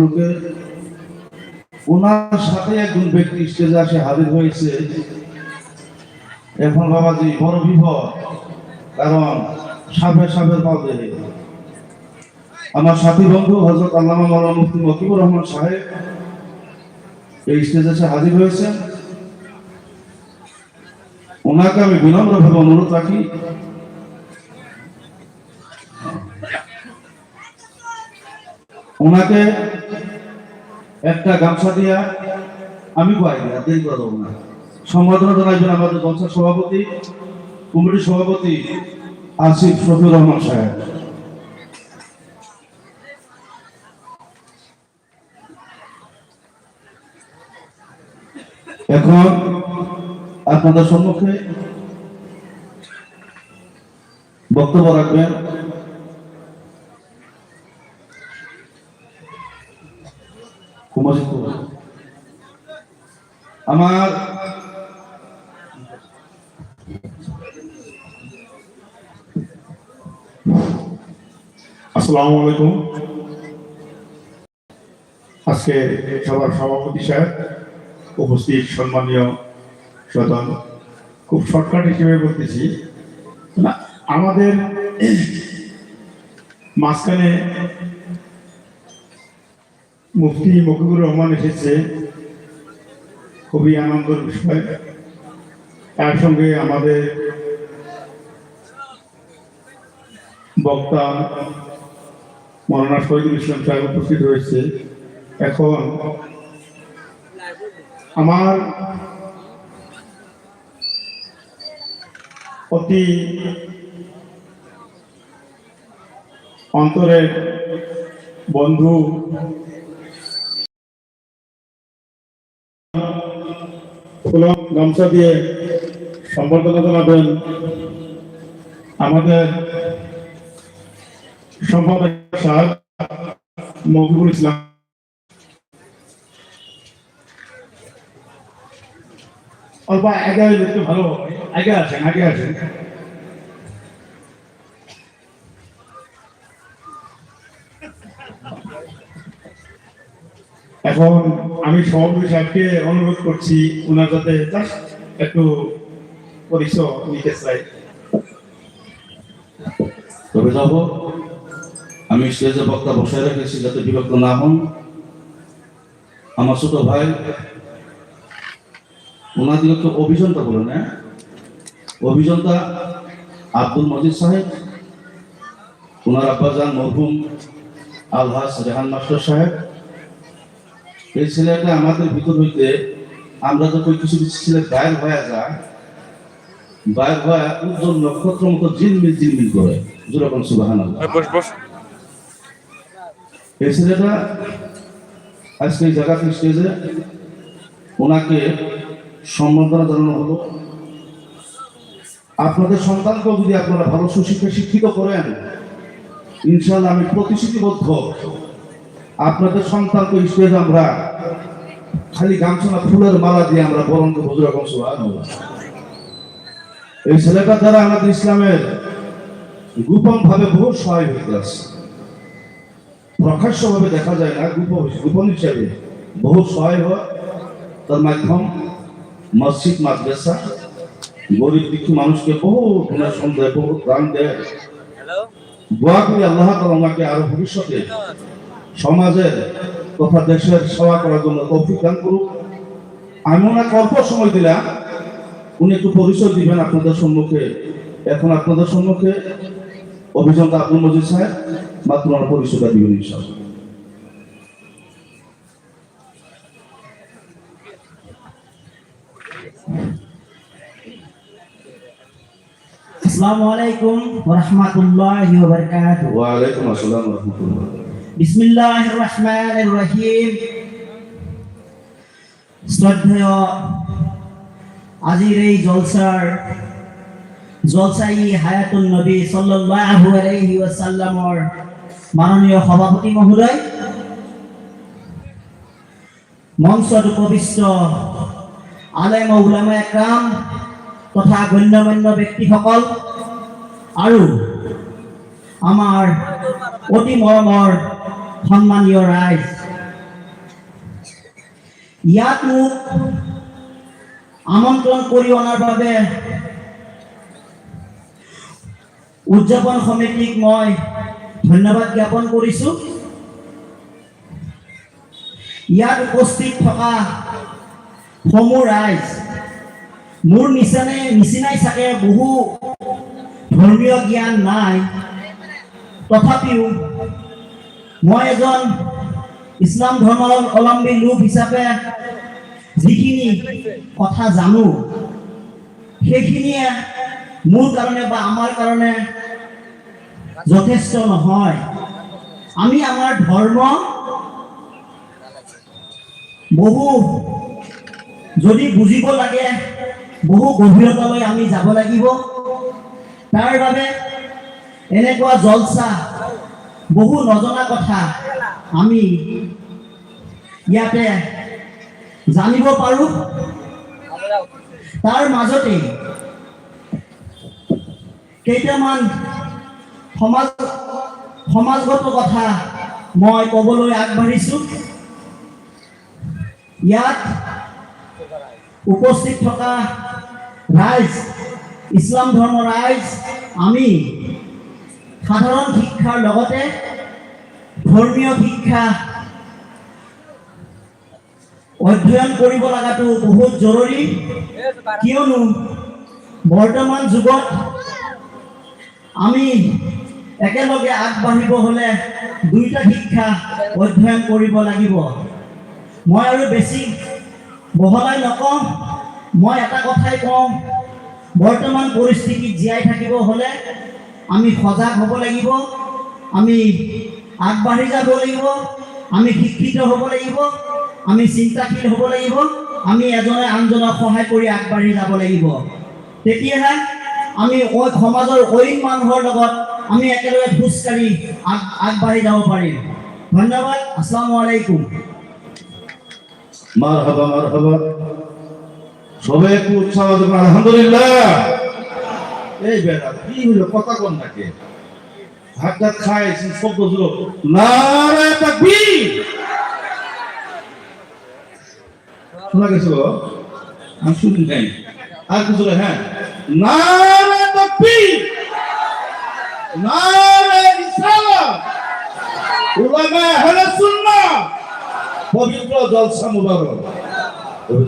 লোকে ওনার সাথে একজন ব্যক্তি স্টেজে আসে, হাজির হয়েছে। এখন বাবাজি, বড় বিপদ। কারণ সাপে আমার সাথী বন্ধু হজরত মুফতি মকিবুর রহমান সাহেব এই স্টেজে এসে হাজির ওনাকে আমি বিনম্রভাবে অনুরোধ রাখি। ওনাকে একটা গামছা দিয়া আমি পাই না দেরি করে দেবো না। সম্বোধনা জানাইবেন আমাদের জলসার সভাপতি, কমিটির সভাপতি আসিফ শফিউর রহমান সাহেব। এখন আপনাদের সম্মুখে বক্তব্য রাখবেন আমার আসসালামু আলাইকুম। আজকে সবার সভাপতি সাহেব উপস্থিত সম্মানীয় সদন, খুব শর্টকাট হিসেবে বলতেছি। আমাদের মাঝখানে মুফতি মকিবুর রহমান এসেছে। খুবই আনন্দের বিষয়। তার সঙ্গে আমাদের বক্তা মৌলানা শহীদুল ইসলাম সাহেব উপস্থিত হয়েছে এখন আমার অতি অন্তরের বন্ধু ফুলন গামছা দিয়ে সম্বর্ধনা জানাবেন আমাদের সম্পাদক সাহেব মকবুল ইসলাম। অল্প আগে একটু ভালো আগে আছেন আগে আসেন। এখন আমি সভাপতি সাহেবকে অনুরোধ করছি ওনার যাতে একটু পরিচয় নিতে চাই। তবে যাব। আমি স্টেজে বক্তা বসায় রেখেছি যাতে বিরক্ত না হন। আমার ছোট ভাই ওনাদিকে অভিযন্তা বলে না অভিযন্তা আব্দুল মজিদ সাহেব ওনার আব্বাজান মরহুম আলহাস রেহান মাস্টার সাহেব এই ছেলেটা আমাদের ভিতর হইতে আমরা যখন কিছু কিছু ছেলে বাইর হয়ে যায় বাইর হয়ে উজ্জ্বল নক্ষত্র মতো ঝিলমিল ঝিলমিল করে। যেরকম সুবাহান এই ছেলেটা আজকে এই জায়গাতে স্টেজে ওনাকে সম্বর্ধনা জানানো হলো। আপনাদের সন্তানকেও যদি আপনারা ভালো সুশিক্ষা শিক্ষিত করেন ইনশাল্লাহ আমি প্রতিশ্রুতিবদ্ধ। আপনাদের সন্তানকে স্টেজে আমরা খালি গামছা না ফুলের মালা দিয়ে আমরা বরণ করব যেরকম। এই ছেলেটা দ্বারা আমাদের ইসলামের গোপন ভাবে বহু সহায় হয়ে হইতে আসছে প্রকাশ্যভাবে দেখা যায় না গোপন গোপন হিসাবে বহু সহায় হয়। তার মাধ্যম মসজিদ মাদ্রাসা গরিব দুঃখী মানুষকে বহু দেয় বহু দান দেয়। দোয়া করি আল্লাহ তাআলা ওনাকে আরও ভবিষ্যতে সমাজের তথা দেশের সেবা করার জন্য তৌফিক দান করুক। আমি ওনাকে অল্প সময় দিলাম। উনি একটু পরিচয় দিবেন আপনাদের সম্মুখে। এখন আপনাদের সম্মুখে অভিযন্তা আব্দুল মজিদ সাহেব মাত্র ওনার পরিচয়টা দিবেন ইনশাআল্লাহ। আসসালামু আলাইকুম ওয়া রাহমাতুল্লাহি ওয়া বারাকাতুহু। ওয়া আলাইকুম আসসালাম ওয়া রাহমাতুল্লাহ। বিসমিল্লাহির রহমানির রহিম। শ্রদ্ধেয় আজির এই জলসার জলসাই হায়াতুন নবী সাল্লাল্লাহু আলাইহি ওয়াসাল্লামর মাননীয় সভাপতি মহোদয় মঞ্চত উপবিষ্ট আলেম উলামা একৰাম তথা গণ্যমান্য ব্যক্তিসকল, আৰু আমাৰ অতি মৰমৰ সন্মানীয় ৰাইজ ইয়াত মোক আমন্ত্ৰণ কৰি অনাৰ বাবে উদযাপন সমিতিক মই ধন্যবাদ জ্ঞাপন কৰিছোঁ। ইয়াত উপস্থিত থকা সমূহ ৰাইজ, মোৰ নিচিনাই নিচিনাই চাগে বহু ধৰ্মীয় জ্ঞান নাই। তথাপিও মই এজন ইছলাম ধৰ্মাৱলম্বী লোক হিচাপে যিখিনি কথা জানো, সেইখিনিয়ে মোৰ কাৰণে বা আমাৰ কাৰণে যথেষ্ট নহয়। আমি আমাৰ ধৰ্ম বহু, যদি বুজিব লাগে, বহু গভীৰতালৈ আমি যাব লাগিব। তাৰ বাবে এনেকুৱা জলচা বহু নজনা কথা আমি ইয়াতে জানিব পাৰোঁ। তাৰ মাজতে কেইটামান সমাজ, সমাজগত কথা মই ক'বলৈ আগবাঢ়িছোঁ। ইয়াত উপস্থিত থকা ৰাইজ, ইছলাম ধৰ্মৰ ৰাইজ, আমি সাধাৰণ শিক্ষাৰ লগতে ধৰ্মীয় শিক্ষা অধ্যয়ন কৰিব লগাটো বহুত জৰুৰী। কিয়নো বৰ্তমান যুগত আমি একেলগে আগবাঢ়িব হ'লে দুইটা শিক্ষা অধ্যয়ন কৰিব লাগিব। মই আৰু বেছি বহলাই নকওঁ, মই এটা কথাই কওঁ, বৰ্তমান পৰিস্থিতিত জীয়াই থাকিব হ'লে আমি সজাগ হ'ব লাগিব, আমি আগবাঢ়ি যাব লাগিব, আমি শিক্ষিত হ'ব লাগিব, আমি চিন্তাশীল হ'ব লাগিব, আমি এজনে আনজনক সহায় কৰি আগবাঢ়ি যাব লাগিব। তেতিয়াহে আমি সমাজৰ অইন মানুহৰ লগত আমি একেলগে খোজকাঢ়ি আগ, আগবাঢ়ি যাব পাৰিম। ধন্যবাদ, আসসালামু আলাইকুম। মার হাবা মার হাবা সবাই একটু উৎসাহ দেবেন আলহামদুলিল্লাহ। এই বেটা, কি হলো কথা কোন নাকি ভাত টাত খায় শব্দ ছিল নারে তাকবীর! শোনা গেছিল আমি শুনি নাই আর কিছু হ্যাঁ। নারে তাকবীর! নারে ইসলাম! উলামা আহলে সুন্নাহ! পবিত্র জলসা মুবারক। তবে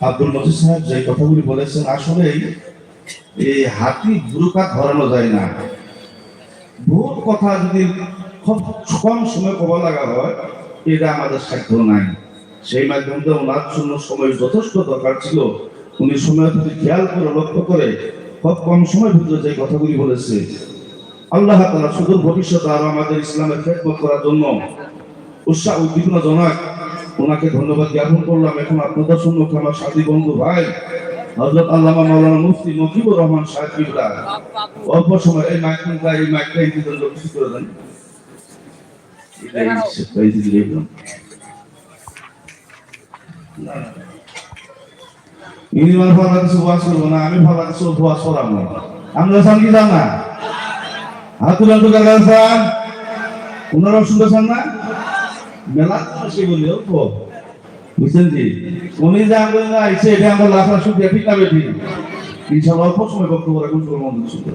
আব্দুল মজিদ সাহেব যে কথাগুলি বলেছেন, আসলেই এই হাতি ভুরুকা ধরানো যায় না। বহুত কথা যদি খুব কম সময় কবা লাগা হয়, এটা আমাদের সাধ্য নাই। সেই মাধ্যমে ওনার জন্য সময় যথেষ্ট দরকার ছিল। উনি সময় প্রতি খেয়াল করে, লক্ষ্য করে, খুব কম সময়ের ভিতরে যে কথাগুলি বলেছে। আল্লাহ তালা সুদূর ভবিষ্যতে আরও আমাদের ইসলামের খেদমত করার জন্য উৎসাহ উদ্দীপনাজনক ওনাকে ধন্যবাদ জ্ঞাপন করলাম। এখন আপনাদের সম্মুখে আমার সাথী বন্ধু ভাই হজরত আল্লামা মাওলানা মুফতি মকিবুর রহমান সাহেব কিবলা অল্প সময়, এই মাইকটা এই মাইকটা ইন্তিজার কিছু করে দেন। ইনি করব না, আমি না আমরা সান কি না? সান শুনতেছেন না? মেলা সে বলি, অল্প। বুঝছেন জি উনি যে বলেন না, আইসে এটা আমরা লাফা শুকিয়ে ঠিক না বেঠি ইনশাল্লাহ অল্প সময় বক্তব্য রাখুন শুনতে